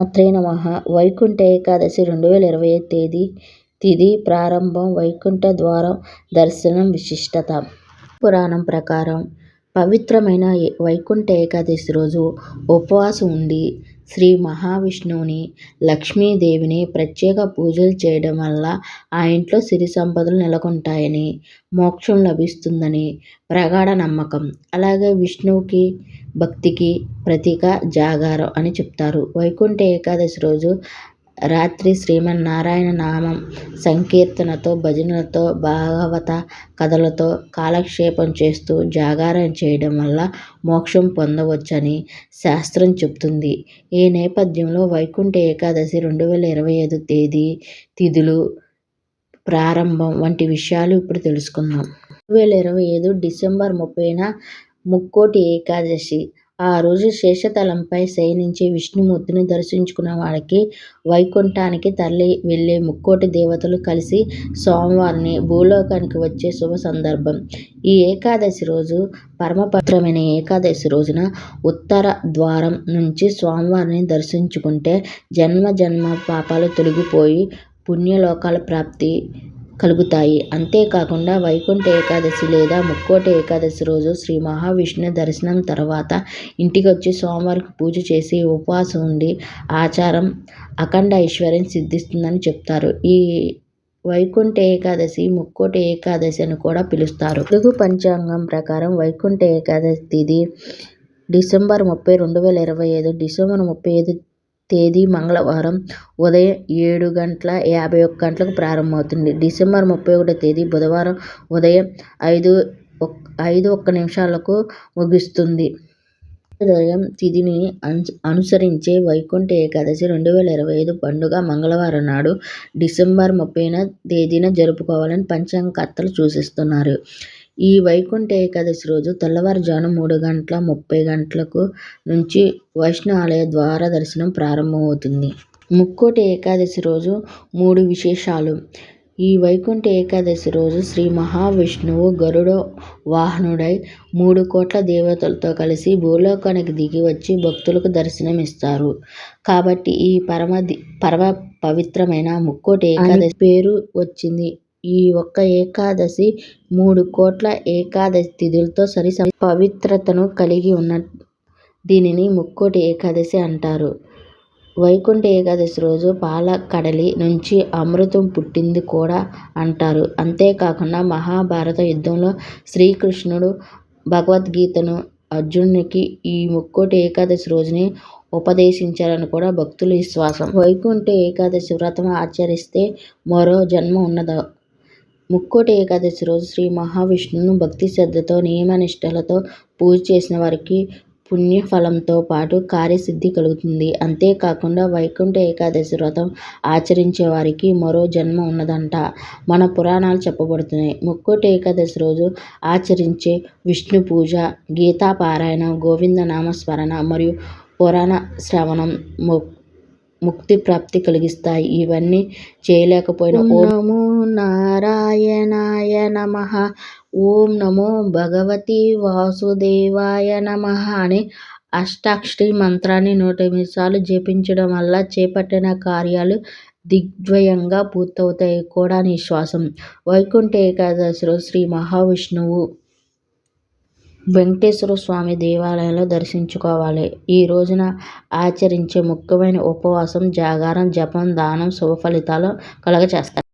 మాత్రే నమ. వైకుంఠ ఏకాదశి రెండు వేల ఇరవై తేదీ తిథి ప్రారంభం వైకుంఠ ద్వారం దర్శనం విశిష్టత. పురాణం ప్రకారం పవిత్రమైన వైకుంఠ ఏకాదశి రోజు ఉపవాసం ఉండి శ్రీ మహావిష్ణువుని లక్ష్మీదేవిని ప్రత్యేక పూజలు చేయడం వల్ల ఆ ఇంట్లో సిరి సంపదలు నెలకొంటాయని మోక్షం లభిస్తుందని ప్రగాఢ నమ్మకం. అలాగే విష్ణువుకి భక్తికి ప్రతీక జాగారం అని చెప్తారు. వైకుంఠ ఏకాదశి రోజు రాత్రి శ్రీమన్నారాయణ నామం సంకీర్తనతో భజనలతో భాగవత కథలతో కాలక్షేపం చేస్తూ జాగారం చేయడం వల్ల మోక్షం పొందవచ్చని శాస్త్రం చెబుతుంది. ఈ నేపథ్యంలో వైకుంఠ ఏకాదశి రెండు వేల ఇరవై ఐదు తేదీ తిథులు ప్రారంభం వంటి విషయాలు ఇప్పుడు తెలుసుకుందాం. రెండు వేల ఇరవై ఐదు డిసెంబర్ ముప్పైన ముక్కోటి ఏకాదశి ఆ రోజు శేషతలంపై శయనించే విష్ణుమూర్తిని దర్శించుకున్న వారికి వైకుంఠానికి తరలి వెళ్ళే ముక్కోటి దేవతలు కలిసి స్వామివారిని భూలోకానికి వచ్చే శుభ సందర్భం. ఈ ఏకాదశి రోజు పరమపవిత్రమైన ఏకాదశి రోజున ఉత్తర ద్వారం నుంచి స్వామివారిని దర్శించుకుంటే జన్మ జన్మ పాపాలు తొలగిపోయి పుణ్యలోకాల ప్రాప్తి కలుగుతాయి. అంతేకాకుండా వైకుంఠ ఏకాదశి లేదా ముక్కోటి ఏకాదశి రోజు శ్రీ మహావిష్ణు దర్శనం తర్వాత ఇంటికొచ్చి స్వామివారికి పూజ చేసి ఉపవాసం ఉండి ఆచారం అఖండ ఐశ్వర్యం సిద్ధిస్తుందని చెప్తారు. ఈ వైకుంఠ ఏకాదశి ముక్కోటి ఏకాదశి అని కూడా పిలుస్తారు. తెలుగు పంచాంగం ప్రకారం వైకుంఠ ఏకాదశి తిథి డిసెంబర్ ముప్పై రెండు వేల ఇరవై ఐదు డిసెంబర్ ముప్పై ఐదు తేదీ మంగళవారం ఉదయం ఏడు గంటల యాభై ఒక్క గంటలకు ప్రారంభమవుతుంది. డిసెంబర్ ముప్పై ఒకటో తేదీ బుధవారం ఉదయం ఐదు ఐదు ఒక్క నిమిషాలకు ముగుస్తుంది. సూర్యోదయం తిథిని అనుసరించే వైకుంఠ ఏకాదశి రెండు వేల ఇరవై ఐదు పండుగ మంగళవారం నాడు డిసెంబర్ ముప్పైన తేదీన జరుపుకోవాలని పంచాంగకర్తలు సూచిస్తున్నారు. ఈ వైకుంఠ ఏకాదశి రోజు తెల్లవారుజామున మూడు గంటల ముప్పై గంటలకు నుంచి వైష్ణవ ఆలయ ద్వార దర్శనం ప్రారంభమవుతుంది. ముక్కోటి ఏకాదశి రోజు మూడు విశేషాలు. ఈ వైకుంఠ ఏకాదశి రోజు శ్రీ మహావిష్ణువు గరుడ వాహనుడై మూడు కోట్ల దేవతలతో కలిసి భూలోకానికి దిగి వచ్చి భక్తులకు దర్శనమిస్తారు. కాబట్టి ఈ పరమ పరమ పవిత్రమైన ముక్కోటి ఏకాదశి పేరు వచ్చింది. ఈ ఒక్క ఏకాదశి మూడు కోట్ల ఏకాదశి తిథులతో సరి పవిత్రతను కలిగి ఉన్న దీనిని ముక్కోటి ఏకాదశి అంటారు. వైకుంఠ ఏకాదశి రోజు పాల కడలి నుంచి అమృతం పుట్టింది కూడా అంటారు. అంతేకాకుండా మహాభారత యుద్ధంలో శ్రీకృష్ణుడు భగవద్గీతను అర్జునునికి ఈ ముక్కోటి ఏకాదశి రోజునే ఉపదేశించారని కూడా భక్తుల విశ్వాసం. వైకుంఠ ఏకాదశి వ్రతం ఆచరిస్తే మరో జన్మ ఉన్నదా ముక్కోటి ఏకాదశి రోజు శ్రీ మహావిష్ణువును భక్తి శ్రద్ధతో నియమనిష్టలతో పూజ చేసిన వారికి పుణ్యఫలంతో పాటు కార్యసిద్ధి కలుగుతుంది. అంతేకాకుండా వైకుంఠ ఏకాదశి వ్రతం ఆచరించే వారికి మరో జన్మ ఉన్నదంట. మన పురాణాలు చెప్పబడుతున్నాయి. ముక్కోటి ఏకాదశి రోజు ఆచరించే విష్ణు పూజ గీతా పారాయణం గోవింద నామస్మరణ మరియు పురాణ శ్రవణం ముక్తి ప్రాప్తి కలిగిస్తాయి. ఇవన్నీ చేయలేకపోయిన ఓం నమో నారాయణాయ నమ. ఓం నమో భగవతి వాసుదేవాయ నమ అని అష్టాక్షరి మంత్రాన్ని నూట ఎనిమిది సార్లు జపించడం వల్ల చేపట్టిన కార్యాలు దిగ్ద్వయంగా పూర్తవుతాయి. కూడా విశ్వాసం వైకుంఠ ఏకాదశిలో శ్రీ మహావిష్ణువు వెంకటేశ్వర స్వామి దేవాలయంలో దర్శించుకోవాలి. ఈ రోజున ఆచరించే ముఖ్యమైన ఉపవాసం జాగారం జపం దానం శుభ ఫలితాలు కలుగచేస్తాయి